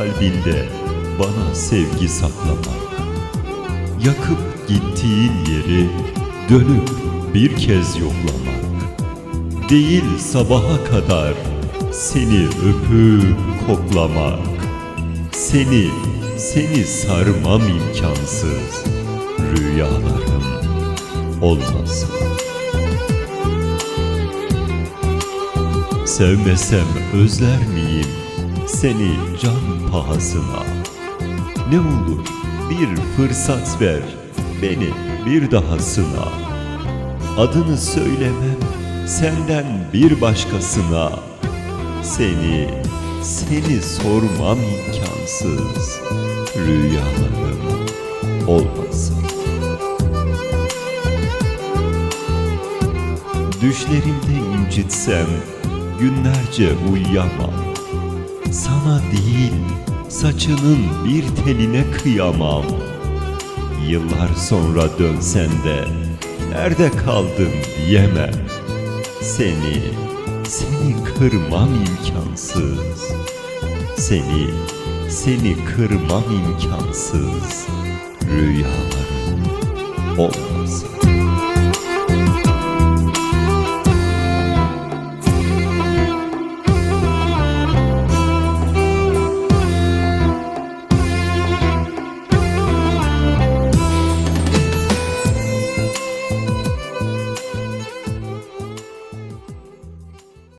kalbinde bana sevgi saklamak. Yakıp gittiğin yeri dönüp bir kez yoklamak. Değil sabaha kadar seni öpüp koklamak. Seni, seni sarmam imkansız. Rüyalarım olmasın. Sevmesem özler miyim seni can pahasına? Ne olur bir fırsat ver beni bir dahasına. Adını söylemem senden bir başkasına. Seni, seni sormam imkansız. Rüyalarım olmasın. Düşlerimde incitsem günlerce uyuyamam. Sana değil saçının bir teline kıyamam. Yıllar sonra dönsen de nerede kaldın diyemem. Seni, seni kırmam imkansız. Seni, seni kırmam imkansız. Rüyalarım olmasın.